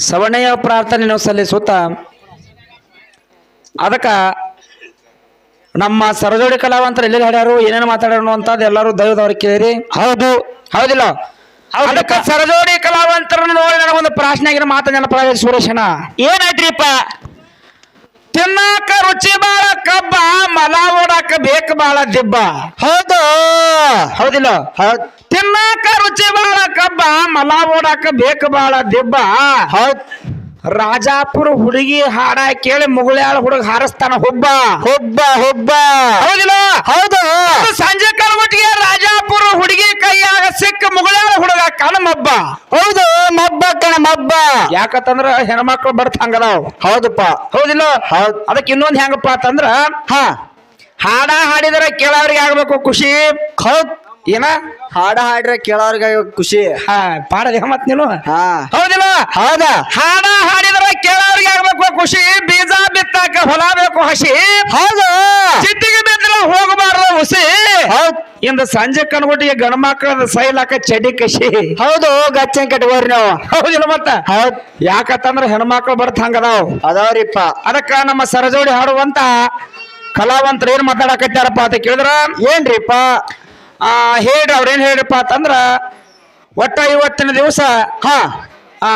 ಸವಣೆಯ ಪ್ರಾರ್ಥನೆಯನ್ನು ಸಲ್ಲಿಸುತ್ತ ಅದಕ್ಕೆ ನಮ್ಮ ಸರಜೋಡಿ ಕಲಾವಂತರು ಎಲ್ಲೆಲ್ಲಿ ಹಾಡ್ಯಾರು ಏನೇನು ಮಾತಾಡ್ಯಾರು ಅಂತ ಎಲ್ಲರೂ ದೈವದವ್ರು ಕೇಳಿರಿ. ಹೌದು. ಹೌದಿಲ್ಲ? ಅದಕ್ಕೆ ಸರಜೋಡಿ ಕಲಾವಂತರನ್ನು ನೋಡಿ ನನಗೊಂದು ಮಾತು ಪ್ರಾಯ ಸುರೇಶನ ಏನಾಯ್ತ್ರಿಪ್ಪ? ತಿನ್ನಾಕ ರುಚಿ ಬಾಳ ಕಬ್ಬ ಮಲ ಓಡಾಕ ಬೇಕು ಬಾಳ ದಿಬ್ಬ. ಹೌದು. ಹೌದಿಲ್ಲ? ಹೌದ್. ತಿನ್ನಾಕ ರುಚಿ ಬಾಳ ಕಬ್ಬ ಮಲ ಓಡಾಕ ಬೇಕು ಬಾಳ ದಿಬ್ಬ. ಹೌದ್. ರಾಜಾಪುರ ಹುಡುಗಿ ಹಾಡ ಕೇಳಿ ಮುಗುಳ್ಯಾಳ ಹುಡುಗ ಹಾರಿಸ್ತಾನ ಹುಬ್ಬ ಹುಬ್ಬ ಹುಬ್ಬ. ಹೌದಿಲ್ಲ? ಹೌದು. ಸಂಜೆ ಕಾಲಮಟ್ಟಿಗೆ ರಾಜಾಪುರ ಹುಡುಗಿ ಕೈಯಾಗ ಸಿಕ್ಕ ಮುಗುಳ್ಯಾಳ ಹುಡುಗ ಕಣಮಬ್ಬ ಹೌದು ಮಬ್ಬ ಕಣ ಮಬ್ಬ. ಯಾಕಂತಂದ್ರ ಹೆಣ್ಮಕ್ಳು ಬರ್ತ ಹಂಗದಾವ್. ಹೌದಪ್ಪ. ಹೌದಿಲ್ಲ? ಹೌದ್. ಅದಕ್ಕೆ ಇನ್ನೊಂದ್ ಹೆಂಗಪ್ಪ ಅಂತಂದ್ರ ಹಾ. ಹಾಡ ಹಾಡಿದ್ರೆ ಕೇಳೋರಿಗೆ ಆಗ್ಬೇಕು ಖುಷಿ. ಹೌದ್. ಏನ? ಹಾಡ ಹಾಡ್ರೆ ಕೇಳೋರ್ಗ ಖುಷಿ. ಹಾ ಪಾಡದೆ ಮತ್ ನೀನು? ಹಾ. ಹೌದಿಲ್ಲ? ಹೌದಾ. ಹಾಡ ಹಾಡಿದ್ರೆ ಕೇಳೋರಿಗೆ ಆಗ್ಬೇಕು ಖುಷಿ ಬೀಜ ಬಿತ್ತಾಕ ಹೊಲ ಬೇಕು ಹಸಿ. ಹೌದು. ಚಿಟ್ಟಿಗೆ ಬಿದ್ದರೆ ಹೋಗಬಾರ್ದು ಹುಸಿ ಹೌದ್. ಇಂದ ಸಂಜೆ ಕಣ್ಬಿಟ್ಟಿಗೆ ಗಂಡ ಮಕ್ಕಳ ಸೈಲಾಕ ಚಡಿ ಕಸಿ. ಹೌದು ಗಚ್ಚನ್ ಕಟ್ಕೋರಿ ನಾವು. ಹೌದಿಲ್ಲ ಮತ್ತ? ಹೌದ್. ಯಾಕಂತಂದ್ರ ಹೆಣ್ಮಕ್ಳು ಬರ್ತ ಹಂಗದಾವ್. ಅದಾವ್ರಿಪ್ಪ. ಅದಕ್ಕ ನಮ್ಮ ಸರಜೋಡಿ ಹಾಡುವಂತ ಕಲಾವಂತರು ಏನ್ ಮಾತಾಡಕತ್ತಾರಪ್ಪ ಅಂತ ಕೇಳಿದ್ರ? ಏನ್ರಿಪ್ಪ? ಹೇಳ್ರಿ ಅವ್ರೇನು ಹೇಳ್ರಪ್ಪ ಅಂತಂದ್ರೆ ಒಟ್ಟ ಇವತ್ತಿನ ದಿವಸ ಹಾ ಆ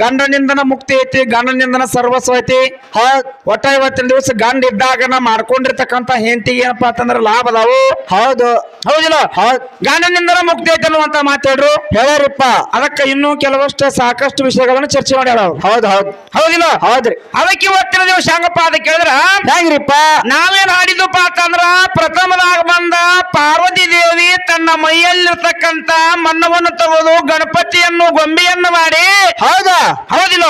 ಗಂಡನಿಂದನ ಮುಕ್ತಿ ಐತಿ ಗಂಡನಿಂದನ ಸರ್ವಸ್ವ ಐತಿ. ಹೌದು ಒಟ್ಟ ಇವತ್ತಿನ ದಿವಸ ಗಂಡ ಇದ್ದಾಗನ ಮಾಡ್ಕೊಂಡಿರ್ತಕ್ಕಂತ ಹೆಂಡತಿಗೆ ಏನಪ್ಪಾ ಅಂತಂದ್ರ ಲಾಭ ಅದಾವು. ಹೌದು. ಹೌದಿಲ್ಲ? ಹೌದ್ ಗಂಡನಿಂದನ ಮುಕ್ತಿ ಐತಿ ಅನ್ನುವಂತ ಮಾತಾಡ್ರು ಹೇಳೋರಿಪ್ಪ. ಅದಕ್ಕೆ ಇನ್ನೂ ಕೆಲವಷ್ಟು ಸಾಕಷ್ಟು ವಿಷಯಗಳನ್ನು ಚರ್ಚೆ ಮಾಡ್ಯಾರ ಹೌದು ಹೌದು ಹೌದ್. ಹೌದಿಲ್ಲ? ಹೌದ್ರಿ. ಅದಕ್ಕೆ ಇವತ್ತಿನ ದಿವಸ ಹೆಂಗಪ್ಪ ಅದಕ್ಕೆ ಕೇಳಿದ್ರ? ಹೆಂಗ್ರಿಪ್ಪ? ನಾವೇನ್ ಹಾಡಿದ್ವಪ್ಪ ಅಂತಂದ್ರ ಪ್ರಥಮದಾಗ ಬಂದ ಪಾರ್ವತಿ ದೇವಿ ತನ್ನ ಮೈಯಲ್ಲಿರ್ತಕ್ಕಂತ ಮನ್ನವನ್ನು ತಗೋದು ಗಣಪತಿಯನ್ನು ಗೊಂಬೆಯನ್ನು ಮಾಡಿ ಹೌದಾ? ಹೌದಿಲ್ಲ.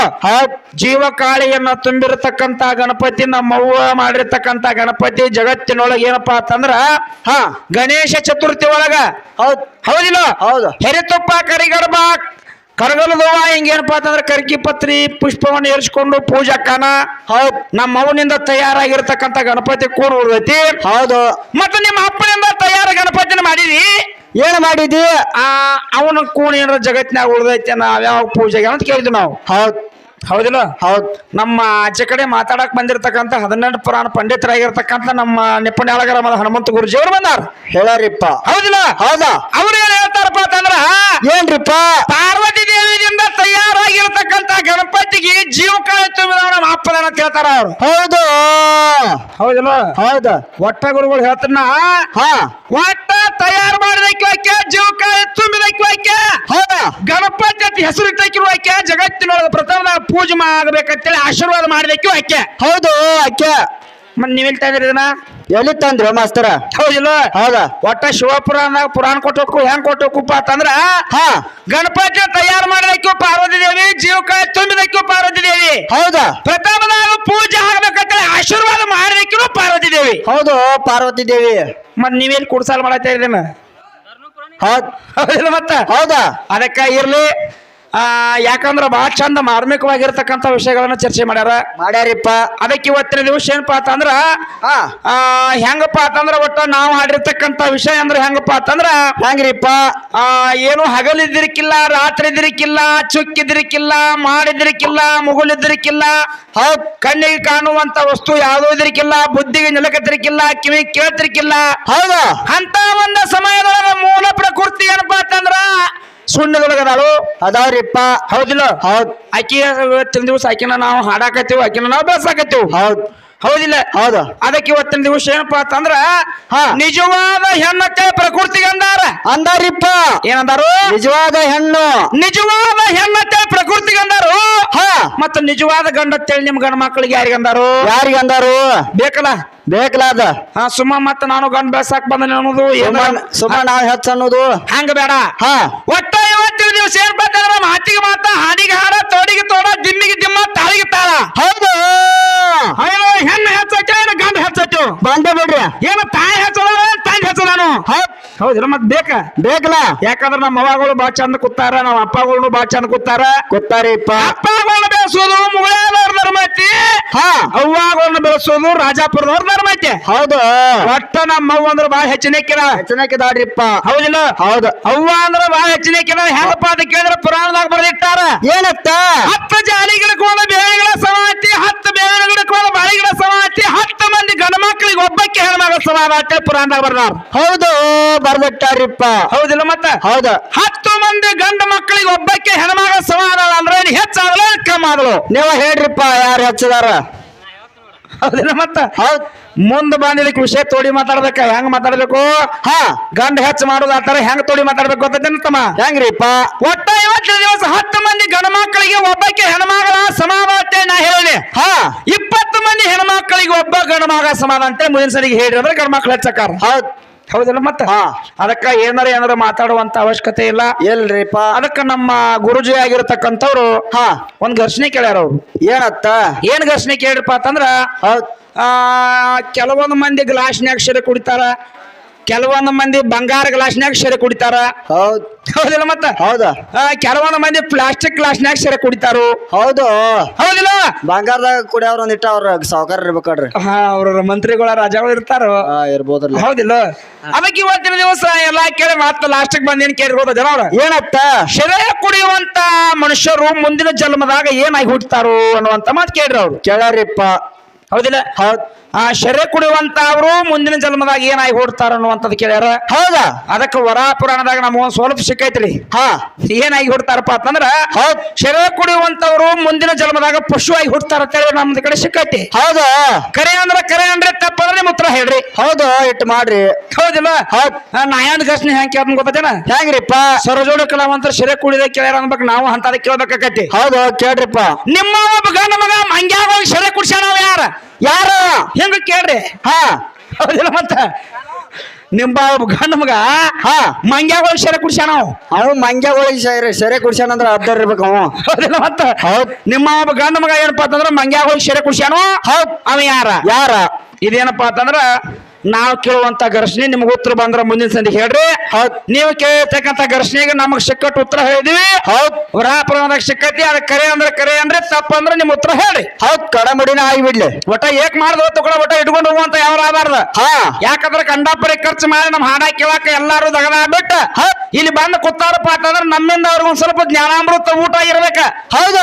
ಜೀವ ಕಾಳಿಯನ್ನ ತುಂಬಿರತಕ್ಕಂತ ಗಣಪತಿ ನಮ್ಮವ್ವ ಮಾಡಿರ್ತಕ್ಕಂತ ಗಣಪತಿ ಜಗತ್ತಿನೊಳಗೆ ಏನಪ್ಪಾ ಅಂತಂದ್ರ ಹಾ. ಗಣೇಶ ಚತುರ್ಥಿ ಒಳಗ. ಹೌದ್. ಹೌದಿಲ್ಲ? ಹೌದು. ಹೆರಿತುಪ್ಪ ಕರಿಗಡಬ ಕರಗಲದವ ಹಿಂಗೇನಪ್ಪಾ ಅಂತಂದ್ರೆ ಕರ್ಕಿ ಪತ್ರಿ ಪುಷ್ಪವನ್ನು ಏರಿಸ್ಕೊಂಡು ಪೂಜಾಕನ ಹೌದ್. ನಮ್ಮ ಅವನಿಂದ ತಯಾರಾಗಿರ್ತಕ್ಕಂಥ ಗಣಪತಿ ಕೂಡ ಉಳ್ದೈತಿ. ಹೌದು. ಮತ್ತೆ ನಿಮ್ಮ ಅಪ್ಪನಿಂದ ತಯಾರ ಗಣಪತಿನ ಮಾಡಿದಿ ಏನ್ ಮಾಡಿದಿ ಆ ಅವನ ಕೂಣ ಏನಾರ ಜಗತ್ತಿನಾಗ ಉಳ್ದೈತೆ ನಾವ್ ಯಾವ ಪೂಜೆಗೆ ಅಂತ ಕೇಳಿದ್ವಿ ನಾವು. ಹೌದ್. ಹೌದಿಲ್ಲ? ಹೌದ್. ನಮ್ಮ ಆಚೆ ಕಡೆ ಮಾತಾಡಕ್ ಬಂದಿರತಕ್ಕಂಥ ಹದಿನೆಂಟು ಪುರಾಣ ಪಂಡಿತರಾಗಿರ್ತಕ್ಕಂಥ ನಮ್ಮ ನಿಪ್ಪಣ್ಯಾಳಗರ ಮದ ಹನುಮಂತ ಗುರುಜಿಯವರು ಬಂದಾರ. ಹೇಳಾರಿಪ್ಪ. ಹೌದಿಲ್ಲ? ಹೌದಾ? ಅವ್ರು ಏನ್ ಹೇಳ್ತಾರಪ್ಪ ಅಂತಂದ್ರ ಏನ್ರಿಪ್ಪ? ಪಾರ್ವತಿ ದೇವಿಯಿಂದ ತಯಾರಾಗಿರ್ತಕ್ಕಂಥ ಗಣಪತಿಗೆ ಜೀವಕಾಲ ತುಂಬಿದವನ ನಮ್ಮ ಅಪ್ಪದನ ಅಂತ ಹೇಳ್ತಾರ ಅವ್ರು. ಹೌದು. ಹೌದಿಲ್ಲ? ಹೌದ. ಒಟ್ಟ ಗುರುಗಳು ಹೇಳ್ತಾರ ಹಾ. ಒಟ್ಟ ತಯಾರು ಮಾಡಿದಕ್ಕೆ ಜೀವಕ ತುಂಬಿದ ವಾಕ್ಯ ಹೌದಾ. ಗಣಪತಿ ಅಂತ ಹೆಸರು ಇಟ್ಟಕ್ಕಿರುವ ವಾಕ್ಯ ಜಗತ್ತಿನೊಳಗೆ ಪ್ರಥಮ ಪೂಜೆ ಆಗಬೇಕಂತೇಳಿ ಆಶೀರ್ವಾದ ಮಾಡಿದಕ್ಕೆ ವಾಕ್ಯ ಹೌದು ಅಕ್ಕೆ ಮತ್ತೆ ನೀವ್ ಹೇಳ್ತಾ ಇದನ್ನ? ಎಲ್ಲಿ ತಂದ್ರ ಮಾಸ್ತರ? ಹೌದಿಲ್ಲ. ಹೌದಾ. ಒಟ್ಟ ಶಿವಪುರಾಣ ಪುರಾಣ ಕೊಟ್ಟೋಕು ಹೆಂಗ್ ಕೊಟ್ಟೋಕುಪ್ಪ ಅಂತಂದ್ರ ಹಾ. ಗಣಪತಿ ತಯಾರು ಮಾಡಿದಕ್ಕೂ ಪಾರ್ವತಿ ದೇವಿ ಜೀವಕ ತುಂಬಿದಕ್ಕೂ ಪಾರ್ವತಿ ದೇವಿ. ಹೌದಾ. ಪ್ರಥಮದಾಗ ಪೂಜೆ ಆಗ್ಬೇಕಂತೇಳಿ ಆಶೀರ್ವಾದ ಮಾಡಿದಕ್ಕೂ ಪಾರ್ವತಿ ದೇವಿ. ಹೌದು ಪಾರ್ವತಿ ದೇವಿ. ಮತ್ ನೀವೇನ್ ಕುಡ್ಸಾಲ್ ಮಾಡತ್ತಾ ಇದನ್ನ? ಹೌದ್. ಮತ್ತ? ಹೌದಾ? ಅದಕ್ಕ ಇರ್ಲಿ. ಆ ಯಾಕಂದ್ರ ಬಹಳ ಚಂದ ಮಾರ್ಮಿಕವಾಗಿರ್ತಕ್ಕಂಥ ವಿಷಯಗಳನ್ನ ಚರ್ಚೆ ಮಾಡ್ಯಾರ. ಮಾಡ್ಯಾರಿಪ್ಪ. ಅದಕ್ಕೆ ಇವತ್ತಿನ ದಿವಸ ಏನಪ್ಪಾ ಅಂತಂದ್ರ ಆ ಹೆಂಗಪ್ಪ ಅಂತಂದ್ರ ಒಟ್ಟ ನಾವು ಹಾಡಿರ್ತಕ್ಕಂಥ ವಿಷಯ ಅಂದ್ರೆ ಹೆಂಗಪ್ಪ ಅಂತಂದ್ರ ಹೆಂಗ್ರಿಪ್ಪ? ಆ ಏನು ಹಗಲಿದ್ದಿರ್ಕಿಲ್ಲ ರಾತ್ರಿ ಇದ್ರಿಕಿಲ್ಲ ಚುಕ್ಕಿದ್ರಿಕಿಲ್ಲ ಮಾಡಿದ್ರಿಕಿಲ್ಲ ಮುಗುಲಿದ್ರಿಕಿಲ್ಲ ಹೌದ್. ಕಣ್ಣಿಗೆ ಕಾಣುವಂತ ವಸ್ತು ಯಾವುದೂ ಇದ್ರಿಕಿಲ್ಲ ಬುದ್ಧಿಗೆ ನಿಲಕತ್ತಿರ್ಕಿಲ್ಲ ಕಿವಿ ಕೇಳ್ತಿರ್ಕಿಲ್ಲ. ಹೌದಾ? ಅಂತ ಒಂದ ಸಮಯದೊಳಗ ಮೂಲ ಪ್ರಕೃತಿ ಏನಪ್ಪ ಅಂತಂದ್ರ? ಸುಣ್ಣದೊಳಗದಾಳು. ಅದಾವ್ರಿಪ್ಪ. ಹೌದಿಲ್ಲ? ಹೌದ್. ಆಕಿ ಇವತ್ತಿನ ದಿವಸ ಆಕಿನ ನಾವು ಹಾಡಾಕತ್ತೀವಿ ಆಕಿನ ನಾವು ಬೆಳ್ಸಾಕತ್ತೀವಿ. ಹೌದ್. ಹೌದಿಲ್ಲ? ಹೌದು. ಅದಕ್ಕೆ ಇವತ್ತಿನ ದಿವಸ ಏನಪ್ಪಾ ಅಂತಂದ್ರ ಹಾ. ನಿಜವಾದ ಹೆಣ್ಣಕ್ಕೆ ಪ್ರಕೃತಿಗೆ ಅಂದಾರ. ಅಂದಾರಿಪ್ಪ. ಏನಂದಾರು? ನಿಜವಾದ ಹೆಣ್ಣು. ನಿಜವಾದ ಹೆಣ್ಣಕ್ಕೆ ಪ್ರಕೃತಿಗೆ ಅಂದಾರು. ಹಾ. ಮತ್ತ ನಿಜವಾದ ಗಂಡತ್ತೇಳಿ ನಿಮ್ ಗಂಡ ಮಕ್ಕಳಿಗೆ ಯಾರಿಗೆ ಅಂದಾರು? ಯಾರಿಗೆ ಅಂದಾರು? ಬೇಕಲ್ಲ? ಬೇಕಲಾದ ಹಾ ಸುಮ್ಮ ಮತ್ತ ನಾನು ಗಂಡ ಬೆಳ್ಸಾಕ್ ಬಂದನೆ ಅನ್ನೋದು ಸುಮ್ಮ ನಾವು ನಾವ್ ಹೆಚ್ಚ ಅನ್ನೋದು. ಹಂಗ ಬೇಡ. ಹಾ. ಒಟ್ಟ ಏನ್ ಬಂದ್ರ ಮಾತಿಗೆ ಮಾತ ಹಾಡಿಗೆ ಹಾಡ ತೋಡಿಗೆ ತೋಡ ದಿಮ್ಮಿಗೆ ದಿಮ್ಮ ತಾಳಿಗೆ ತಾಳ. ಹೌದು. ಅಯ್ಯೋ ಹೆಣ್ಣು ಏನು ಗಂಡ ಹೆಚ್ಚಚ್ಚು ಬಂದೆ ಬಿಡ್ರಿ. ಏನು ತಾಯಿ ಹೆಚ್ಚದ ತಾಯಿ ಹೆಚ್ಚದಾನು ಹೌದ್. ಹೌದಿಲ್ಲ ಮತ್ ಬೇಕ? ಬೇಕಲ್ಲ? ಯಾಕಂದ್ರೆ ನಮ್ಮ ಅವ್ವಗಳು ಬಾ ಚಂದ ಕೂತಾರ ನಮ್ಮ ಅಪ್ಪಗಳು ಬಾ ಚಂದ ಕೂತಾರ. ಕೂತಾರಿ ಅಪ್ಪಗಳನ್ನ ಬೆಳೆಸೋದು ಹಾ. ಅವ್ವಗಳನ್ನ ಬೆಳೆಸೋದು ರಾಜಾಪುರದವ್ರ ಧರ್ಮ ಹೌದು. ಒಟ್ಟ ನಮ್ಮ ಅವ್ವ ಅಂದ್ರ ಬಾಳ ಹೆಚ್ಚಿನ ಹೆಚ್ಚಿನಕ್ಕಿದಾಡ್ರಿಪ್ಪ ಹೌದಿಲ್ಲ? ಹೌದು. ಅವ್ವ ಅಂದ್ರೆ ಬಾಳ ಹೆಚ್ಚಿನಕ್ಕಿನ. ಹೆಂಗಪ್ಪ ಅಂತ ಕೇಳಿದ್ರೆ ಪುರಾಣದಾಗ ಬರ್ದಿಟ್ಟಾರ. ಏನತ್ತ? ಹತ್ತು ಜಾಲಿಗಳ ಕೋಲ ಬೇಳೆಗಳ ಸಮಾತಿ ಹತ್ತು ಬೇಳೆಗಳ ಕೋಲ ಗಿಡ ಸಮಾತಿ ಹತ್ತು ಮಂದಿ ಗಂಡ ಮಕ್ಕಳಿಗೆ ಒಬ್ಬಕ್ಕೆ ಹೆಣ್ಮಗ ಸವಾದ ಪುರಾಣದಾಗ ಬರ್ದಾರ ಹೌದು ಬರ್ಬಿಟ್ಟಾರಿಪ್ಪ ಹೌದಿಲ್ಲ ಮತ್ತ? ಹೌದು. ಹತ್ತು ಮಂದಿ ಗಂಡ ಮಕ್ಕಳಿಗೆ ಒಬ್ಬಕ್ಕೆ ಹೆಣ್ಮಗ ಸವಾದ ಅಂದ್ರೆ ಹೆಚ್ಚಾಗ್ಲೇ ಕಮ್ಮ ನೀವ ಹೇಳ್ರಿಪ್ಪ ಯಾರು ಹೆಚ್ಚದಾರ? ಹೌದಿಲ್ಲ ಮತ್ತ? ಹೌದ್. ಮುಂದ್ ವಿಷಯ ತೋಡಿ ಮಾತಾಡ್ಬೇಕ ಹೆಂಗ್ ಮಾತಾಡ್ಬೇಕು? ಹಾ. ಗಂಡ ಹೆಚ್ಚು ಮಾಡುದ ಆತರ ಹೆಂಗ್ ತೋಡಿ ಮಾತಾಡ್ಬೇಕು ಅಂತ ತಮ್ಮ? ಹೆಂಗ್ರಿಪ್ಪ? ಒಟ್ಟ ಇವತ್ತಿನ ದಿವಸ ಹತ್ತು ಮಂದಿ ಗಂಡ ಮಕ್ಕಳಿಗೆ ಒಬ್ಬಕ್ಕೆ ಹೆಣ್ಮಗಳ ಸಮಾನ ಅಂತ ನಾ ಹೇಳಿ ಹಾ. ಇಪ್ಪತ್ತು ಮಂದಿ ಹೆಣ್ಮಕ್ಕಳಿಗೆ ಒಬ್ಬ ಗಂಡು ಮಗ ಸಮಾನ ಅಂತ ಮುಂದಿನ ಸರಿಗೆ ಹೇಳಿ ಅಂದ್ರೆ ಗಂಡು ಮಕ್ಳು ಹೆಚ್ಚಕ್ಕಾರ. ಹೌದ್. ಹೌದಿಲ್ಲ ಮತ್ತ? ಹಾ. ಅದಕ್ಕ ಏನಾರ ಏನಾರ ಮಾತಾಡುವಂತ ಅವಶ್ಯಕತೆ ಇಲ್ಲ? ಎಲ್ರಿಪ್ಪ. ಅದಕ್ಕ ನಮ್ಮ ಗುರುಜಿ ಆಗಿರತಕ್ಕಂಥವ್ರು ಹಾ. ಒಂದ್ ಘರ್ಷಣೆ ಕೇಳ್ಯಾರ ಅವ್ರು. ಏನತ್ತ? ಏನ್ ಘರ್ಷಣೆ ಕೇಳ್ರಪ್ಪ ಅಂತಂದ್ರ ಆ ಕೆಲವೊಂದು ಮಂದಿ ಗ್ಲಾಸ್ನ್ಯಾಗ ಶಿರ ಕುಡಿತಾರ ಕೆಲವೊಂದು ಮಂದಿ ಬಂಗಾರ ಗ್ಲಾಸ್ನ್ಯಾಗ ಸೆರೆ ಕುಡಿತಾರ. ಹೌದ್. ಹೌದಿಲ್ಲ ಮತ್ತ? ಹೌದ. ಕೆಲವೊಂದ್ ಮಂದಿ ಪ್ಲಾಸ್ಟಿಕ್ ಗ್ಲಾಸ್ನ್ಯಾಗ ಸೆರೆ ಕುಡಿತಾರು. ಹೌದು. ಹೌದಿಲ್ಲ? ಬಂಗಾರದಾಗ ಕುಡಿಯವ್ರ ಒಂದಿಟ್ಟ ಅವ್ರ ಸಾವುಕಾರ ಇರ್ಬೇಕಾಡ್ರಿ. ಹಾ ಅವ್ರ ಮಂತ್ರಿಗಳ ರಾಜಗಳು ಇರ್ತಾರ. ಇರ್ಬೋದ್ರಲ್ಲ. ಹೌದಿಲ್ಲ? ಅದಕ್ಕೆ ಇವತ್ತಿನ ದಿವಸ ಎಲ್ಲಾ ಕೇಳಿ ಮತ್ತೆ ಲಾಸ್ಟಿಗೆ ಬಂದೇನು ಕೇಳಿರ್ಬೋದ ಜನ ಅವ್ರ? ಏನತ್ತ? ಶೆರೆ ಕುಡಿಯುವಂತ ಮನುಷ್ಯರು ಮುಂದಿನ ಜನ್ಮದಾಗ ಏನಾಗಿ ಹುಟ್ಟತಾರೋ ಅನ್ನುವಂತ ಮಾತು ಕೇಳ್ರಿ ಅವ್ರು. ಕೇಳಾರಿಪ್ಪ ಹೌದಿಲ್ಲ? ಹೌದ್. ಆ ಶೆರೆ ಕುಡಿಯುವಂತ ಅವರು ಮುಂದಿನ ಜನ್ಮದಾಗ ಏನಾಗಿ ಹೊಡ್ತಾರ ಅನ್ನುವಂಥದ್ದು ಕೇಳ್ಯಾರ. ಹೌದಾ? ಅದಕ್ಕೆ ವರ ಪುರಾಣದಾಗ ನಮಗೊಂದು ಸ್ವಲ್ಪ ಸಿಕ್ಕೈತ್ರಿ. ಹಾ. ಏನಾಗಿ ಹೊಡ್ತಾರಪ್ಪ ಅಂತಂದ್ರ ಹೌದ್. ಶೆರೆ ಕುಡಿಯುವಂತವ್ರು ಮುಂದಿನ ಜನ್ಮದಾಗ ಪಶುವಾಗಿ ಹುಡ್ತಾರ ಅಂತ ಹೇಳಿ ನಮ್ದು ಕಡೆ ಸಿಕ್ಕೈತಿ. ಹೌದಾ? ಕರೆ ಅಂದ್ರ ಕರೆ ಅಂದ್ರೆ ತಪ್ಪಂದ್ರೆ ನಿಮ್ ಉತ್ತರ ಹೇಳ್ರಿ. ಹೌದು? ಇಟ್ಟು ಮಾಡ್ರಿ. ಹೌದಿಲ್ಲ? ಹೌದ್. ಆ, ನಾ ಏನ್ ಘರ್ಷಣೆ ಹೆಂಗ್ ಕೇಳ್ತ ಗೊತ್ತೇನ? ಹೆಂಗ್ರಿಪ್ಪ? ಸರಜೋಡ ಕಲಾವಂತರ ಶೆರೆ ಕುಡಿದ ಕೇಳ್ಯಾರ ಅನ್ಬೇಕು ನಾವು ಅಂತದ ಕೇಳ್ಬೇಕಾಗತ್ತಿ ಹೌದು? ಕೇಳ್ರಿಪ್ಪ. ನಿಮ್ಮ ಒಬ್ಬ ಗಂಡ ಮಗ ಮಂಗ್ಯಾಗ ಹೋಗಿ ಶೆರೆ ಕುಡ್ಸ್ಯಾನ ಅವ ಯಾರ? ಯಾರು? ಹೆಂಗ ಕೇಳ್ರಿ? ಹಾ. ಹೌದಿಲ್ಲ ಮತ್ತ? ನಿಮ್ಮ ಒಬ್ಬ ಗಂಡ ಮಗ ಹಾ. ಮಂಗ್ಯಾಗ ಸೆರೆ ಕುಡ್ಸ್ಯಾನ ಅವ. ಅವ್ ಮಂಗ್ಯಾಗಳಿಗೆ ಸೆರೆ ಸೆರೆ ಕುಡ್ಸ್ಯಾನಂದ್ರ ಅದ್ದರ್ ಇರ್ಬೇಕು ಅವ. ಹೌದಿಲ್ಲ ಮತ್ತ? ಹೌದ್. ನಿಮ್ಮ ಗಂಡ ಮಗ ಏನಪ್ಪಾ ಅಂತಂದ್ರ ಮಂಗ್ಯಾಗ ಹೋಗಿ ಸೆರೆ ಕುಡ್ಸ್ಯಾನೋ ಹೌದ್. ಅವ ಯಾರ? ಯಾರ? ಇದೇನಪ್ಪಾ ಅಂತಂದ್ರ ನಾವು ಕೇಳುವಂತ ಘರ್ಷಣೆ ನಿಮ್ಗೆ ಉತ್ತರ ಬಂದ್ರ ಮುಂದಿನ ಸಂದಿ ಹೇಳ್ರಿ. ಹೌದ್. ನೀವು ಕೇಳತಕ್ಕಂತ ಘರ್ಷಣೆಗೆ ನಮಗ್ ಸಿಕ್ಕಟ್ಟು ಉತ್ತರ ಹೇಳಿದ್ವಿ. ಹೌದ್. ವರಾಪುರದಾಗ ಸಿಕ್ಕತಿ ಅದ ಕರೆ ಅಂದ್ರೆ ಕರೆ ಅಂದ್ರೆ ತಪ್ಪ ಅಂದ್ರೆ ನಿಮ್ ಉತ್ತರ ಹೇಳಿ ಹೌದ್ ಕಡಮಡಿನ ಆಗಿಬಿಡ್ಲಿ ಒಟ್ಟ ಏಕ್ ಮಾಡ್ದ ತಗೊಳ ಒಟ್ಟ ಇಟ್ಕೊಂಡು ಹೋಗುವಂತ ಯಾವ ಆಬಾರ್ದ? ಹಾ. ಯಾಕಂದ್ರೆ ಕಂಡಾಪುರಿ ಖರ್ಚು ಮಾಡಿ ನಮ್ ಹಾಡ ಕೇಳಾಕ ಎಲ್ಲಾರು ದಗದ ಬಿಟ್ಟ ಇಲ್ಲಿ ಬಂದು ಪಾಠ ಅಂತಂದ್ರೆ ನಮ್ಮಿಂದ ಅವ್ರಿಗೊಂದ್ ಸ್ವಲ್ಪ ಜ್ಞಾನಾಮೃತ ಊಟ ಇರ್ಬೇಕ. ಹೌದು.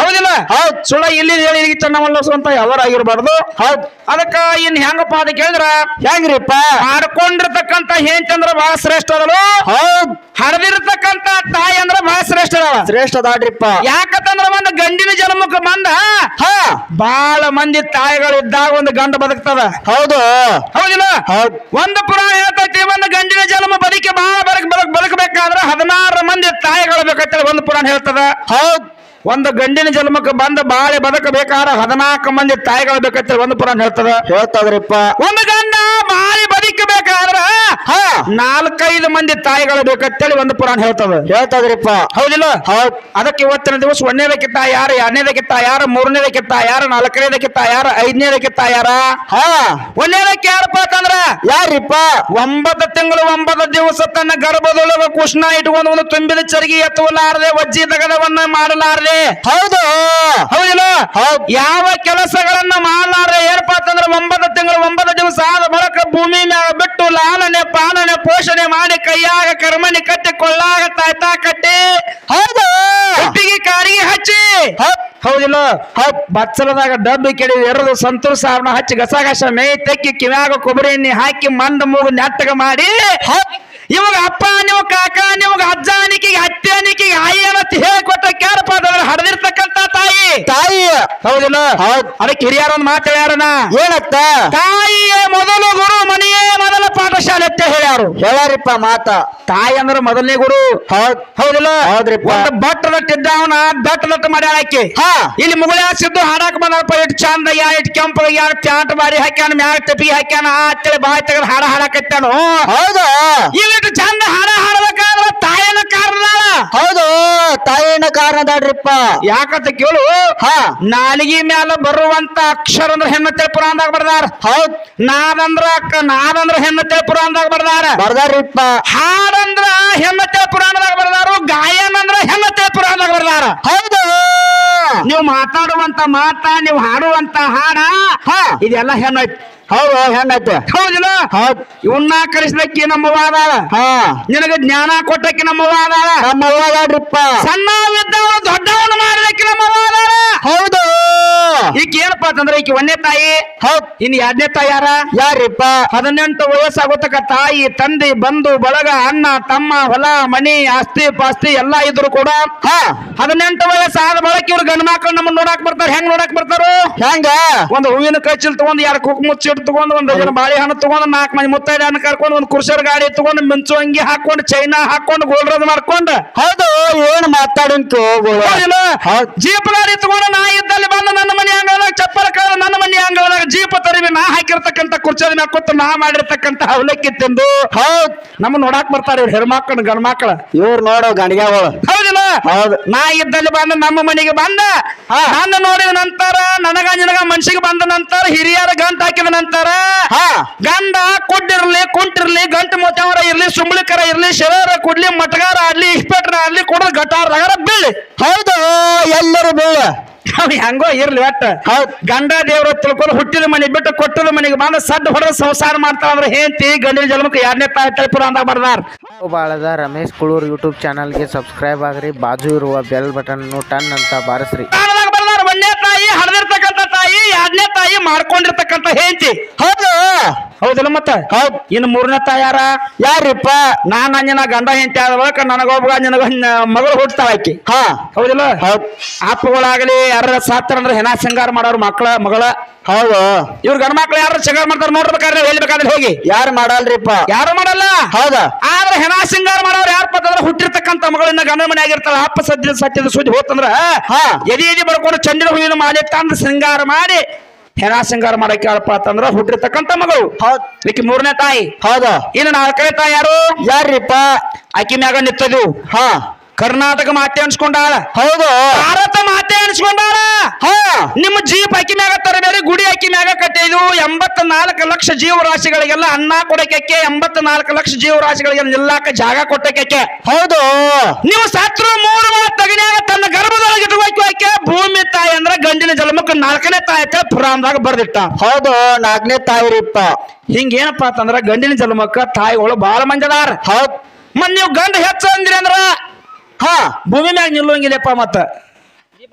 ಹೌದಿಲ್ಲ? ಹೌದ್. ಸುಳ್ಳ ಇಲ್ಲಿ ಹೇಳಿ ಚೆನ್ನಮಲ್ಲಸುವಂತ ಯಾವರಾಗಿರ್ಬಾರ್ದು. ಹೌದ್. ಅದಕ್ಕ ಇನ್ ಹೆಂಗಪ್ಪ ಅಂತ ಕೇಳಿದ್ರ? ಹೆಂಗ್ರಿಪ್ಪ? ಮಾಡ್ಕೊಂಡಿರ್ತಕ್ಕಂತ ಹೆಂಚ ಅಂದ್ರ ಬಹಳ ಶ್ರೇಷ್ಠ ಅದಳು. ಹೌದ್. ಹರಿದಿರ್ತಕ್ಕಂತ ತಾಯಿ ಅಂದ್ರ ಬಹಳ ಶ್ರೇಷ್ಠ ಅದಳ. ಶ್ರೇಷ್ಠ ಅದಾಡ್ರಿಪ್ಪ ಯಾಕಂತಂದ್ರ ಒಂದು ಗಂಡಿನ ಜನ್ಮಕ್ಕೆ ಬಂದ ಹಾ. ಬಹಳ ಮಂದಿ ತಾಯಿಗಳು ಇದ್ದಾಗ ಒಂದು ಗಂಡ ಬದುಕ್ತದ. ಹೌದು. ಹೌದಿಲ್ಲ? ಹೌದ್. ಒಂದು ಪುರಾಣ ಹೇಳ್ತೈತಿ ಒಂದು ಗಂಡಿನ ಜನ್ಮ ಬದುಕಿ ಬಹಳ ಬದುಕ್ ಬದುಕ್ ಬದುಕಬೇಕಾದ್ರೆ ಹದಿನಾರು ಮಂದಿ ತಾಯಿಗಳು ಬೇಕಂತೇಳಿ ಒಂದು ಪುರಾಣ ಹೇಳ್ತದ. ಹೌದ್. ಒಂದು ಗಂಡಿನ ಜನ್ಮಕ್ಕೆ ಬಂದ ಬಾಳೆ ಬದುಕಬೇಕಾದ್ರೆ ಹದಿನಾಲ್ಕು ಮಂದಿ ತಾಯಿಗಳು ಬೇಕಂತ ಒಂದು ಪುರಾಣ ಹೇಳ್ತದ. ಹೇಳ್ತದ್ರಿಪ್ಪ ಒಂದು ಗಂಡ ಬಾಳಿ ಬದುಕಬೇಕಾದ್ರ ಹಾ ನಾಲ್ಕೈದು ಮಂದಿ ತಾಯಿಗಳು ಬೇಕಂತೇಳಿ ಒಂದು ಪುರಾಣ ಹೇಳ್ತದ ಹೇಳ್ತದ್ರಿಪ್ಪ. ಹೌದಿಲ್ಲ? ಹೌದ್. ಅದಕ್ಕೆ ಇವತ್ತಿನ ದಿವಸ ಒಂದನೇದಕ್ಕೆ ಯಾರು ಕಿತ್ತ ಯಾರು ಮೂರನೇದಕ್ಕೆ ಯಾರು ನಾಲ್ಕನೇದಕ್ಕೆ ಯಾರು ಕಿತ್ತ ಯಾರ? ಹಾ. ಒಂದನೇದಕ್ಕೆ ಯಾರಪ್ಪ ಅಂತಂದ್ರ? ಯಾರಿಪ್ಪ? ಒಂಬತ್ತು ತಿಂಗಳು ಒಂಬತ್ತು ದಿವಸ ತನ್ನ ಗರ್ಭದೊಳಗ ಕುಷ್ಣ ಇಟ್ಕೊಂಡು ಒಂದು ತುಂಬಿದ ಚರ್ಗಿ ಎತ್ತಲಾರದೆ ವಜ್ಜಿ ತಗದವನ್ನ ಮಾಡಲಾರದೆ. ಹೌದು. ಹೌದಿಲ್ಲ? ಹೌದು. ಯಾವ ಕೆಲಸಗಳನ್ನ ಮಾಡಲಾರದೆ ಏನಪ್ಪಾ ಅಂತಂದ್ರೆ ಒಂಬತ್ತು ತಿಂಗಳು ಒಂಬತ್ತು ದಿವಸ ಆದ ಬಳಿಕ ಭೂಮಿ ಬಿಟ್ಟು ಲಾಲನೆ ಪಾಲನೆ ಪೋಷಣೆ ಮಾಡಿ ಕೈಯಾಗ ಕರ್ಮಣಿ ಕಟ್ಟಿ ಕೊಳ್ಳಾಗ ತಾಯ್ತಾ ಕಟ್ಟಿ ಹೌದು. ಹುಟ್ಟಿಗೆ ಕಾರಿಗೆ ಹಚ್ಚಿ. ಹೌದ್. ಹೌದಿಲ್ಲ? ಹೌದ್. ಬಚ್ಚಲದಾಗ ಡಬ್ಬಿ ಕೆಡಿ ಎರಡು ಸಂತೋಷ ಸಾವನ ಹಚ್ಚಿ ಗಸಗಸ ಮೇಯ್ ತೆಕ್ಕಿ ಕಿವ್ಯಾಗ ಕೊಬ್ಬರಿ ಎಣ್ಣೆ ಹಾಕಿ ಮಂದ ಮೂಗು ನೆಟ್ಟಗ ಮಾಡಿ. ಇವಾಗ ಅಪ್ಪ ನೀವು ಕಾಕ ನಿಮ್ಗ ಅಜ್ಜ ಅನಿಕಿಗೆ ಅತ್ತೆ ಅಂತ ಹೇಳಿಕೊಟ್ಟ ಕೇಳಪ್ಪ ಅದ್ರ ಹಡದಿರ್ತಕ್ಕಂತ ತಾಯಿ. ತಾಯಿ. ಹೌದಿಲ್ಲ ಹೌದ್. ಅದಕ್ಕೆ ಹಿರಿಯರೊಂದು ಮಾತು ಹೇಳ್ಯಾರನ ಏನತ್ತ? ತಾಯಿಯೇ ಮೊದಲು ಗುರು ಮನೆಯೇ ಮೊದಲ ಪಾಠಶಾಲೆ ಅಂತ ಹೇಳ್ಯಾರು. ಹೇಳಾರಿಪ್ಪ ಮಾತ. ತಾಯಿ ಅಂದ್ರ ಮೊದಲನೇ ಗುರು. ಹೌದ್. ಹೌದಿಲ್ಲ? ಹೌದ್ರಿಪ್ಪ. ಒಂದು ಬಟ್ ದಟ್ಟಿದ್ದ ಅವನ ದಟ್ಟ ನಟ್ಟು ಮಾಡ್ಯಾಳ ಆಕಿ. ಹಾ. ಇಲ್ಲಿ ಮುಗಳ ಸಿದ್ದು ಹಾಡಕ್ ಬಂದಪ್ಪ ಇಟ್ ಚಂದ ಯಾ ಇಟ್ ಕೆಂಪು ಯಾರು ಪ್ಯಾಂಟ್ ಬಾರಿ ಹಾಕ್ಯಾನ ಮ್ಯಾಲ ಟಪಿ ಹಾಕ್ಯಾನ ಆ ಅಂತೇಳಿ ಬಾಯಿ ತೆಗೆದು ಹಾಡ ಹಾಡಕತ್ತಾನು. ಹೌದು? ಇಲ್ಲಿ ಚಂದ ಹಾಡ ಹಾಡಬೇಕಾದ್ರ ತಾಯಿನ ಕಾರಣ ಹೌದು ತಾಯಿನ ಕಾರಣದಾಡ್ರಿಪ್ಪ. ಯಾಕಂತ ಕೇಳು? ಹಾ. ನಾಲಿಗೆ ಮ್ಯಾಲ ಬರುವಂತ ಅಕ್ಷರ ಅಂದ್ರೆ ಹೆಣ್ಣತೆ ಪುರಾಣದಾಗ ಬರ್ದಾರ. ಹೌದ್. ನಾದಂದ್ರ ಅಕ್ಕ ನಾದಂದ್ರ ಹೆಣ್ಣತೆ ಪುರಾಣದಾಗ ಬರ್ದಾರ. ಬರ್ದಾರಿಪ್ಪ ಹಾಡಂದ್ರ ಹೆಣ್ಣತೆ ಪುರಾಣದಾಗ ಬರ್ದಾರು ಗಾಯನ ಅಂದ್ರ ಹೆಣ್ಣತೆ ಪುರಾಣದಾಗ ಬರ್ದಾರ. ಹೌದು. ನೀವು ಮಾತಾಡುವಂತ ಮಾತಾ ನೀವು ಹಾಡುವಂತ ಹಾಡ ಹಾ. ಇದೆಲ್ಲ ಹೆಣ್ಣೈತಿ ಹೌದು ಹೆಣ್ಣೈತೆ ಹೌದಿಲ್ಲ? ಹೌದ್. ಇವನ್ನ ಕಲಿಸ್ಲಿಕ್ಕೆ ವಾದಾಳ ಹಾ. ನಿನಗೆ ಜ್ಞಾನ ಕೊಟ್ಟಕ್ಕೆ ನಮ್ಮ ಅದಾಳ ನಮ್ಮವ್ವ ಅವ್ವದಾಡ್ರಿಪ್ಪ ಸಣ್ಣ ದೊಡ್ಡವನು ಮಾಡಲಿಕ್ಕೆ ನಮ್ಮ ಅದಾಳ ಹೌದು. ಈಗ ಏನಪ್ಪಾ ಅಂತಂದ್ರೆ ಈಕಿ ಒಂದನೇ ತಾಯಿ. ಹೌದ್. ಇನ್ ಎರಡನೇ ತಾಯಿ ಯಾರ? ಯಾರಿಪ್ಪ? ಹದಿನೆಂಟು ವಯಸ್ಸಾಗೋತಕ್ಕ ತಾಯಿ ತಂದೆ ಬಂಧು ಬಳಗ ಅಣ್ಣ ತಮ್ಮ ಹೊಲ ಮನಿ ಆಸ್ತಿ ಪಾಸ್ತಿ ಎಲ್ಲಾ ಇದ್ರು ಕೂಡ ಹಾ. ಹದಿನೆಂಟು ವಯಸ್ಸಾದ ಬಳಕ ಇವ್ರು ಗಂಡ ಮಕ್ಕಳು ನಮ್ಮನ್ನ ನೋಡಕ್ ಬರ್ತಾರ. ಹೆಂಗ್ ನೋಡಕ್ ಬರ್ತಾರು? ಹೆಂಗ? ಒಂದು ಹೂವಿನ ಕೈಚಲ್ ತಗೊಂಡ್ ಎರಡು ಕುಕ್ ಚೀಟ್ ತಗೊಂಡ್ ಒಂದು ಬಾಳೆ ಬಾಳೆಹಣ್ಣು ತಗೊಂಡ್ ನಾಲ್ಕು ಮಂದಿ ಮುತ್ತೈದೆಯನ್ನ ಕರ್ಕೊಂಡು ಒಂದು ಕುರ್ಸರ್ ಗಾಡಿ ತಗೊಂಡು ಮಿಂಚು ಅಂಗಿ ಹಾಕೊಂಡು ಚೈನಾ ಹಾಕೊಂಡು ಗೋಲ್ರದ್ ಮಾಡ್ಕೊಂಡು. ಹೌದು ಏನ್ ಮಾತಾಡಿ ಹೋಗು ಹೌದಿಲ್ಲ? ಹೌದ್. ಜೀಪ್ ಗಾಡಿ ತಗೊಂಡು ನಾ ಇದ್ದಲ್ಲಿ ಬಂದು ನನ್ನ ಮನೆ ಅಂಗಳದಾಗ ಚಪ್ಪಲ ಕಳೆದ ನನ್ನ ಮನೆ ಅಂಗಳದಾಗ ಜೀಪ ತರಿವಿ ನಾ ಹಾಕಿರ್ತಕ್ಕಂಥ ಕುರ್ಚದ ಮ್ಯಾಗ ಕೂತು ನಾ ಮಾಡಿರ್ತಕ್ಕಂಥ ಅವಲಕ್ಕಿ ತಿಂದು. ಹೌದ್. ನಮ್ಮ ನೋಡಾಕ್ ಬರ್ತಾರೆ ಇವ್ರು ಹೆಣ್ಮಕ್ಳು ಗಂಡ ಮಕ್ಳ. ಇವ್ರು ನೋಡು ಗಂಡಿಗೆಗಳು ಹೌದಿಲ್ಲ? ಹೌದು. ನಾ ಇದ್ದಲ್ಲಿ ಬಂದ ನಮ್ಮ ಮನೆಗೆ ಬಂದ. ನನ್ನ ನೋಡಿದ ನಂತರ ನನಗ ನಿನಗ ಮನ್ಸಿಗೆ ಬಂದ ನಂತರ ಹಿರಿಯರ ಗಂಟ ಹಾಕಿದ ನಂತರ ಹಾ. ಗಂಡ ಕುಡ್ಡಿರ್ಲಿ ಕುಂಟಿರ್ಲಿ ಗಂಟು ಮೋಚಾವರ ಇರ್ಲಿ ಸುಂಬಳಿಕರ ಇರ್ಲಿ ಶರೀರ ಕುಡ್ಲಿ ಮಟಗಾರ ಆಡ್ಲಿ ಇಸ್ಪೆಟ್ರ ಆಡ್ಲಿ ಕುಡ್ರ ಗಟಾರ ಬೀಳಿ. ಹೌದು ಎಲ್ಲರೂ ಬೀಳ. ಅವ್ ಹೆಂಗೋ ಇರ್ಲಿ ಒಟ್ಟ. ಗಂಡ ದೇವ್ರ ತಿಳ್ಕೊಂಡು ಹುಟ್ಟಿದ ಮನೆ ಬಿಟ್ಟು ಕೊಟ್ಟದ ಮನೆಗೆ ಬಂದ ಸದ್ದು ಹೊಡೆದ ಸಂಸಾರ ಮಾಡ್ತಾರ ಅಂದ್ರೆ ಗಂಡಿನ ಜನ್ಮಕ್ಕೆ ಎರಡನೇ ತಾಯಿ ತಲುಪುರ ಅಂತ ಬರ್ದಾರ. ಬಾಳದ ರಮೇಶ್ ಕುಳೂರ್ ಯೂಟ್ಯೂಬ್ ಚಾನಲ್ಗೆ ಸಬ್ಸ್ಕ್ರೈಬ್ ಆಗ್ರಿ. ಬಾಜು ಇರುವ ಬೆಲ್ ಬಟನ್ ಟನ್ ಅಂತ ಬಾರಿಸ್ರಿ ಕಾರಣದಾಗ ಬರ್ದಾರ ಒಂದನೇ ತಾಯಿ ಹಡ್ದಿರ್ತಕ್ಕಂಥ ತಾಯಿ ಮಾಡ್ಕೊಂಡಿರ್ತಕ್ಕಂಥ ಹೆಂಡತಿ. ಹೌದು. ಹೌದಿಲ್ಲ ಮತ್ತ? ಹೌದ್. ಇನ್ನು ಮೂರನೇ ತಾಯಾರ? ಯಾರ ಯಾರಿಪ್ಪ? ನಾನ್ ಅಂಜನ ಗಂಡ ಹೆಂಡತಿ ಆದ ಬಳಿಕ ನನಗೊಬ್ಬ ನಿನಗ ಮಗಳು ಹುಡ್ತಾಳ ಆಕಿ. ಹಾ. ಹೌದಿಲ್ಲ? ಹೌದ್. ಅಪ್ಪಗಳಾಗ್ಲಿ ಯಾರ ಸಾತ್ರ ಅಂದ್ರೆ ಹೆಣ ಶೃಂಗಾರ ಮಾಡೋರು ಮಕ್ಕಳ ಮಗಳ. ಹೌದು. ಇವ್ರ ಗಂಡ ಮಕ್ಳು ಯಾರು ಶೃಂಗಾರ ಮಾಡ್ತಾರೆ ನೋಡ್ಬೇಕಾದ್ರೆ ಹೇಳ್ಬೇಕಾದ್ರೆ ಹೋಗಿ. ಯಾರು ಮಾಡಲ್ರಿಪ್ಪ? ಯಾರು ಮಾಡಲ್ಲ? ಹೌದ. ಆದ್ರೆ ಹೆಣ ಶೃಂಗಾರ ಮಾಡೋರು ಯಾರು ಅಂತಂದ್ರೆ ಹುಟ್ಟಿರ್ತಕ್ಕಂತ ಮಗಳಿಂದ ಗಂಡ ಮನೆ ಆಗಿರ್ತಾರ ಅಪ್ಪ ಸದ್ಯ ಸತ್ಯದ ಸುದ್ದಿ ಹೋತಂದ್ರ ಹಾ. ಎದಿ ಎದಿ ಬರ್ಕೊಂಡು ಚಂದಿನ ಹೂವಿನ ಮಾಲೆ ತಂದು ಶೃಂಗಾರ ಮಾಡಿ ಹೆಣ ಶೃಂಗಾರ ಮಾಡಕ್ಕೆ ಯಾರಪ್ಪ ಅಂತಂದ್ರ ಹುಟ್ಟಿರ್ತಕ್ಕಂಥ ಮಗಳು. ಹೌದ್. ಈಕಿ ಮೂರನೇ ತಾಯಿ. ಹೌದಾ? ಇನ್ನು ನಾಲ್ಕನೇ ತಾಯಿ ಯಾರು? ಯಾರ್ರಿಪ್ಪ? ಆಕಿ ಮ್ಯಾಗ ನಿತ್ತದು ಹಾ. ಕರ್ನಾಟಕ ಮಾತೆ ಅನ್ಸ್ಕೊಂಡಾಳ. ಹೌದು. ಭಾರತ ಮಾತೆ ಅನ್ಸ್ಕೊಂಡಾಳ. ಹಾ. ನಿಮ್ಮ ಜೀಪ್ ಅಕ್ಕಿ ಮ್ಯಾಗ ತರಬೇಡಿ ಗುಡಿ ಅಕ್ಕಿ ಮ್ಯಾಗ ಕಟ್ಟಿದು ಎಂಬತ್ತ ನಾಲ್ಕು ಲಕ್ಷ ಜೀವರಾಶಿಗಳಿಗೆಲ್ಲ ಅನ್ನ ಕೊಡಕ್ಕೆ ಎಂಬತ್ತ ನಾಲ್ಕು ಲಕ್ಷ ಜೀವರಾಶಿಗಳಿಗೆ ನಿಲ್ಲಾಕ ಜಾಗ ಕೊಟ್ಟಕ್ಕೆ ಹೌದು. ನೀವು ಸತ್ರು ಮೂರು ತಗನ್ಯಾಗ ತನ್ನ ಗರ್ಭದೊಳಗೆ ಇಟ್ಕೋಕೆ ಭೂಮಿ ತಾಯಿ ಅಂದ್ರೆ ಗಂಡಿನ ಜನ್ಮಕ್ಕೆ ನಾಲ್ಕನೇ ತಾಯಿ ಅಂತ ಪುರಾಣದಾಗ ಬರ್ದಿಟ್ಟ. ಹೌದು ನಾಲ್ಕನೇ ತಾಯಿರಿಪ್ಪ ಹಿಂಗ ಏನಪ್ಪಾ ಅಂತಂದ್ರ ಗಂಡಿನ ಜನ್ಮಕ್ಕ ತಾಯಿಗಳು ಬಹಳ ಮಂದಿ ಅದಾರ ಹೌದ್. ಮತ್ ನೀವು ಗಂಡ ಹೆಚ್ಚ ಅಂದ್ರಿ ಅಂದ್ರ ಹಾ. ಭೂಮಿ ಮ್ಯಾಗ ನಿಲ್ಲುವಂಗಿಲ್ಲಪ್ಪ ಮತ್ತ.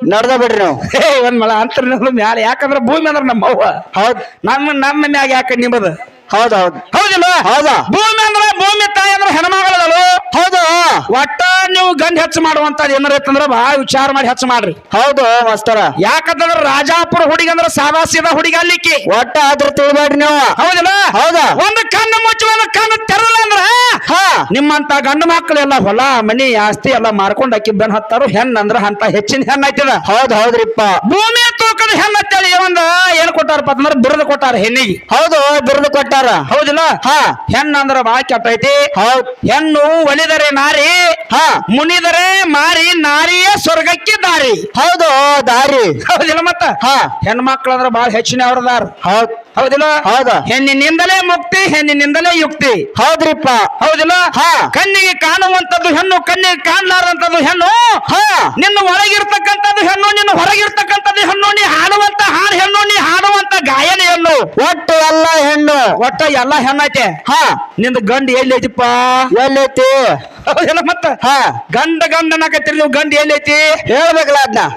ನಡ್ದ ಬಿಡ್ರಿ ನಾವು. ಹೇ ಒಂದ್ ಮಳ ಅಂತರ ನಿಲ್ಲು ಮ್ಯಾಲ ಯಾಕಂದ್ರ ಭೂಮಿ ಅಂದ್ರ ನಮ್ಮ ಅವ್ವ ಹೌದ್. ನಮ್ಮ ನಮ್ಮ ಮ್ಯಾಗ ಯಾಕ ನಿಮ್ಮದು ಹೌದ್ ಹೌದು. ಹೌದಿಲ್ಲ? ಹೌದಾ? ಭೂಮಿ ಅಂದ್ರ ಭೂಮಿ ತಾಯಿ ಅಂದ್ರ ಹೌದು ಒಟ್ಟ ನೀವು ಗಂಡ ಹೆಚ್ಚು ಮಾಡುವಂತದ್ ಏನಾರ ಇತ್ತಂದ್ರ ಬಹಳ ವಿಚಾರ ಮಾಡಿ ಹೆಚ್ಚು ಮಾಡ್ರಿ. ಹೌದು ಮಾಸ್ತರ. ಯಾಕಂತಂದ್ರ ರಾಜಾಪುರ ಹುಡುಗಿ ಅಂದ್ರ ಸಾದಾ ಸೀದಾ ಹುಡುಗಿ ಅಲ್ಲಿಕ್ಕಿ. ಒಟ್ಟ ಆದ್ರ ತಿಳಿಬೇಡ್ರಿ ನೀವು. ಹೌದಿಲ್ಲ? ಹೌದಾ. ಒಂದು ಕಣ್ಣು ಮುಚ್ಚು ಒಂದು ಕಣ್ಣು ತೆರಲ್ಲ ಅಂದ್ರ ಹಾ. ನಿಮ್ಮಂತ ಗಂಡು ಮಕ್ಕಳೆಲ್ಲ ಹೊಲ ಮನಿ ಆಸ್ತಿ ಎಲ್ಲ ಮಾರ್ಕೊಂಡ್ ಅಕ್ಕಿ ಬೆನ್ ಹತ್ತಾರು ಹೆಣ್ಣಂದ್ರ ಅಂತ ಹೆಚ್ಚಿನ ಹೆಣ್ಣ ಆಯ್ತದ. ಹೌದ್ ಹೌದ್ರಿಪ್ಪ. ಭೂಮಿ ಹೆಣ್ ಅಂತೇಳಿ ಒಂದ ಏನ್ ಕೊಟ್ಟಾರಪ್ಪ ಅಂತಂದ್ರ ಬಿರುದು ಕೊಟ್ಟಾರ ಹೆಣ್ಣಿಗೆ. ಹೌದು ಬಿರುದು ಕೊಟ್ಟಾರ. ಹೌದಿಲ್ಲ? ಹಾ. ಹೆಣ್ಣ ಅಂದ್ರ ಬಾಳ ಕೆಟ್ಟೈತಿ. ಹೌದ್. ಹೆಣ್ಣು ಒಲಿದರೆ ನಾರಿ ಹಾ. ಮುನಿದರೆ ಮಾರಿ ನಾರಿಯೇ ಸ್ವರ್ಗಕ್ಕೆ ದಾರಿ. ಹೌದು ದಾರಿ. ಹೌದಿಲ್ಲ ಮತ್ತ? ಹಾ. ಹೆಣ್ಮಕ್ಳು ಅಂದ್ರ ಬಾಳ ಹೆಚ್ಚಿನ ಅವ್ರದಾರ. ಹೌದ್. ಹೌದಿಲ್ಲ? ಹೌದ. ಹೆಣ್ಣಿನಿಂದಲೇ ಮುಕ್ತಿ ಹೆಣ್ಣಿನಿಂದಲೇ ಯುಕ್ತಿ. ಹೌದ್ರಿಪ್ಪ. ಹೌದಿಲ್ಲ? ಹಾ. ಕಣ್ಣಿಗೆ ಕಾಣುವಂತದ್ದು ಹೆಣ್ಣು ಕಣ್ಣಿಗೆ ಕಾಣಲಾರಂತದ್ದು ಹೆಣ್ಣು. ಹಾ. ನಿನ್ನ ಒಳಗಿರ್ತಕ್ಕಂಥದ್ದು ಹೆಣ್ಣು ನಿನ್ನ ಹೊರಗಿರ್ತಕ್ಕಂಥದ್ದು ಹೆಣ್ಣು ನೀ ಹಾಡುವಂತ ಹಾಡು ಹೆಣ್ಣು ನೀ ಹಾಡುವಂತ ಗಾಯನ ಹೆಣ್ಣು. ಒಟ್ಟು ಎಲ್ಲ ಹೆಣ್ಣು. ಒಟ್ಟ ಎಲ್ಲ ಹೆಣ್ಣೈತೆ ಹಾ. ನಿಂದ ಗಂಡ ಎಲ್ಲಿ ಐತಿಪ್ಪ? ಎಲ್ಲೈತಿ? ಹೌದಿಲ್ಲ ಮತ್ತ? ಹಾ. ಗಂಡ ಗಂಡನಕತ್ತೀರಿ ನೀವು ಗಂಡ ಎಲ್ಲೈತಿ ಹೇಳ್ಬೇಕಲ್ಲ ಅದನ್ನ ಹಾ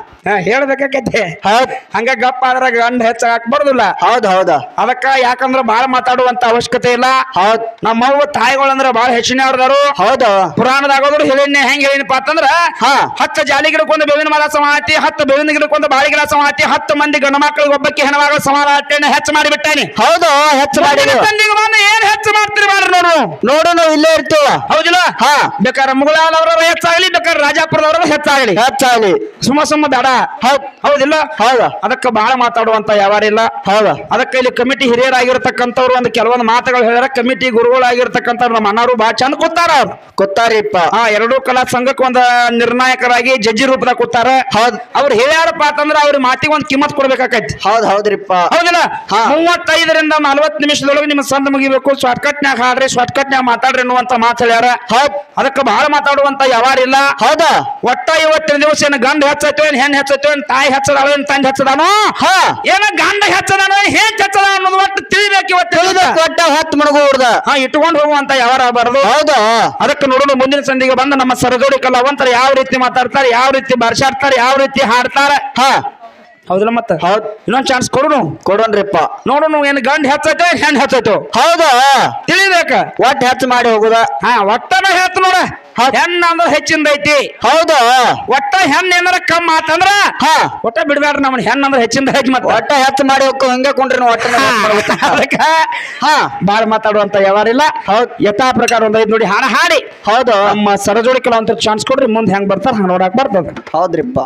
ಹೇಳ್ಬೇಕಾಕೈತಿ ಹೌದ್. ಹಂಗ ಗಪ್ಪ ಆದ್ರ ಗಂಡ ಹೆಚ್ಚಾಗಕ್ ಬರುದಿಲ್ಲ. ಹೌದ್ ಹೌದ. ಅದಕ್ಕ ಯಾಕಂದ್ರ ಬಾಳ ಮಾತಾಡುವಂತ ಅವಶ್ಯಕತೆ ಇಲ್ಲ. ಹೌದ್. ನಮ್ಮವ್ವ ತಾಯಿಗಳಂದ್ರ ಬಾಳ ಹೆಚ್ಚಿನ ಅವ್ರದಾರು ಹೌದು. ಪುರಾಣದಾಗೋದ್ರು ಹೇಳಿನ ಹೆಂಗ್ ಹೇಳಿನಪ್ಪ ಅಂತಂದ್ರ ಹಾ. ಹತ್ತು ಜಾಲಿ ಗಿಡಕ್ಕೊಂದು ಬೇವಿನ ಮರ ಸಮಾತಿ ಹತ್ತು ಬೇವಿನ ಗಿಡಕ್ಕೊಂದು ಬಾಳಿ ಗಿಡ ಸಮಾತಿ ಹತ್ತು ಮಂದಿ ಗಂಡ ಮಕ್ಕಳಿಗೆ ಒಬ್ಬಕ್ಕೆ ಹೆಣ್ಮಗಳ ಸಮಾನ ಹೆಚ್ಚು ಮಾಡಿಬಿಟ್ಟಾನೆ. ಹೌದು ಹೆಚ್ಚು ಮಾಡಿ ತಂದಿಗೆ ಹೆಚ್ಚು ಮಾಡ್ತೀರಿ ಮಾಡ್ರಿ ನೋಡು ನೋಡು ನಾವು ಇಲ್ಲೇ ಇರ್ತೀವ. ಹೌದಿಲ್ಲ? ಹಾ. ಬೇಕಾರ ಮುಗಳಾದವ್ರ ಹೆಚ್ಚಾಗ್ಲಿ ಬೇಕಾರ ರಾಜಾಪುರದವ್ರ ಹೆಚ್ಚಾಗ್ಲಿ. ಹೆಚ್ಚಾಗಲಿ. ಸುಮ್ಮ ಸುಮ್ಮ ಬೇಡ. ಹೌದ್. ಹೌದಿಲ್ಲ? ಹೌದ. ಅದಕ್ಕೆ ಬಹಳ ಮಾತಾಡುವಂತ ಯಾವಾರಿಲ್ಲ ಹೌದ. ಅದಕ್ಕೆ ಇಲ್ಲಿ ಕಮಿಟಿ ಹಿರಿಯರಾಗಿರ್ತಕ್ಕಂಥವ್ರು ಒಂದು ಕೆಲವೊಂದು ಮಾತುಗಳು ಹೇಳ್ಯಾರ. ಕಮಿಟಿ ಗುರುಗಳಾಗಿರ್ತಕ್ಕಂಥವ್ರು ನಮ್ಮ ಅಣ್ಣವರು ಬಹಳ ಚಂದ ಕೂತಾರ ಅವ್ರು. ಕೂತಾರಿಪ್ಪ. ಹಾ ಎರಡೂ ಕಲಾ ಸಂಘಕ್ಕೆ ಒಂದು ನಿರ್ಣಾಯಕರಾಗಿ ಜಡ್ಜಿ ರೂಪದಾಗ ಕೂತಾರ. ಹೌದ್. ಅವ್ರು ಹೇಳ್ಯಾರಪ್ಪ ಅಂತಂದ್ರೆ ಅವ್ರ ಮಾತಿಗೆ ಒಂದು ಕಿಮ್ಮತ್ ಕೊಡ್ಬೇಕಾಕೈತಿ. ಹೌದ್ ಹೌದ್ರಿಪ್ಪ. ಹೌದಿಲ್ಲ. ಮೂವತ್ತೈದರಿಂದ ನಲ್ವತ್ತು ನಿಮಿಷದೊಳಗೆ ನಿಮ್ಮ ಸಂದ ಮುಗಿಬೇಕು. ಶಾರ್ಟ್ ಕಟ್ನ್ಯಾಗ ಹಾಡ್ರಿ ಶಾರ್ಟ್ಕಟ್ನ್ಯಾಗ ಮಾತಾಡ್ರಿ ಅನ್ನುವಂತ ಮಾತು ಹೇಳ್ಯಾರ. ಹೌದ್. ಅದಕ್ಕೆ ಬಹಳ ಮಾತಾಡುವಂತ ಯಾವಾರಿಲ್ಲ ಹೌದಾ? ಒಟ್ಟ ಇವತ್ತಿನ ದಿವಸ ಏನ್ ಗಂಡ ಹೆಚ್ಚೈತೋ ಏನ್ ಹೆಣ್ ಹೆಚ್ಚೈತೋ ಏನ್ ತಾಯಿ ಹೆಚ್ಚದಾಳೋ ಏನ್ ತಂದೆ ಹೆಚ್ಚದಾನೋ ಹಾ. ಏನ ಗಂಡ ಹೆಚ್ಚದಾನೋ ಏನ್ ಹೆಣ್ ಹೆಚ್ಚದ ಅನ್ನೋದು ಒಟ್ಟು ತಿಳಿಬೇಕು ಇವತ್ತು ತಿಳಿಬೇಕು ಒಟ್ಟ ಹತ್ತು ಮಣಗು ಹುಡ್ದ. ಹಾ ಇಟ್ಕೊಂಡು ಹೋಗುವಂತ ಯಾವಾರ ಬರದು ಹೌದಾ? ಅದಕ್ಕೆ ನೋಡೋಣ ಮುಂದಿನ ಸಂಧಿಗೆ ಬಂದು ನಮ್ಮ ಸರದೋಡಿ ಕಲಾವಂತರ ಯಾವ ರೀತಿ ಮಾತಾಡ್ತಾರೆ ಯಾವ ರೀತಿ ಬರ್ಸಾಡ್ತಾರೆ ಯಾವ ರೀತಿ ಹಾಡ್ತಾರೆ. ಹಾ. ಹೌದಿಲ್ಲ ಮತ್ತ? ಹೌದ್. ಇನ್ನೊಂದ್ ಚಾನ್ಸ್ ಕೊಡು ಕೊಡೋಣ್ರಿಪ್ಪ. ನೋಡು ಏನ್ ಗಂಡ್ ಹೆಚ್ಚೈತೋ ಹೆಣ್ ಹೆಚ್ಚೈತೋ ಹೌದಾ? ತಿಳಿಬೇಕ. ಒಟ್ಟು ಹೆಚ್ಚು ಮಾಡಿ ಹೋಗುದ? ಹಾ ಒಟ್ಟನ ಹೇಳ್ತ ನೋಡ. ಹೆಣ್ಣ ಅಂದ್ರ ಹೆಚ್ಚಿಂದ ಐತಿ ಹೌದು? ಒಟ್ಟ ಹೆಣ್ಣ ಏನಾರ ಕಮ್ಮ ಆತಂದ್ರ ಹಾ. ಒಟ್ಟ ಬಿಡ್ಬ್ಯಾಡ್ರಿ ನಮ್ಮನ್ನ ಹೆಣ್ಣ ಅಂದ್ರ ಹೆಚ್ಚಿಂದ ಹೆಚ್ಚು ಮತ್ತೆ. ಒಟ್ಟ ಹೆಚ್ಚು ಮಾಡಿ ಹೋಗ್ಕೊ ಹಿಂಗೆ ಕುಂಡ್ರಿ ನೀವು ಒಟ್ಟ ಅದಕ್ಕ ಹಾ. ಬಾಳ ಮಾತಾಡುವಂತ ಯಾವಾರಿಲ್ಲ ಹೌದ್. ಯಥಾ ಪ್ರಕಾರ ಒಂದ್ ಐದ್ ನೋಡಿ ಹಾಡ ಹಾಡಿ. ಹೌದು. ನಮ್ಮ ಸರಜೋಡಿ ಅಂತ ಚಾನ್ಸ್ ಕೊಡ್ರಿ ಮುಂದೆ ಹೆಂಗ್ ಬರ್ತಾರ ಹಂಗ ನೋಡಕ್ ಬರ್ತದ. ಹೌದ್ರಿಪ್ಪ.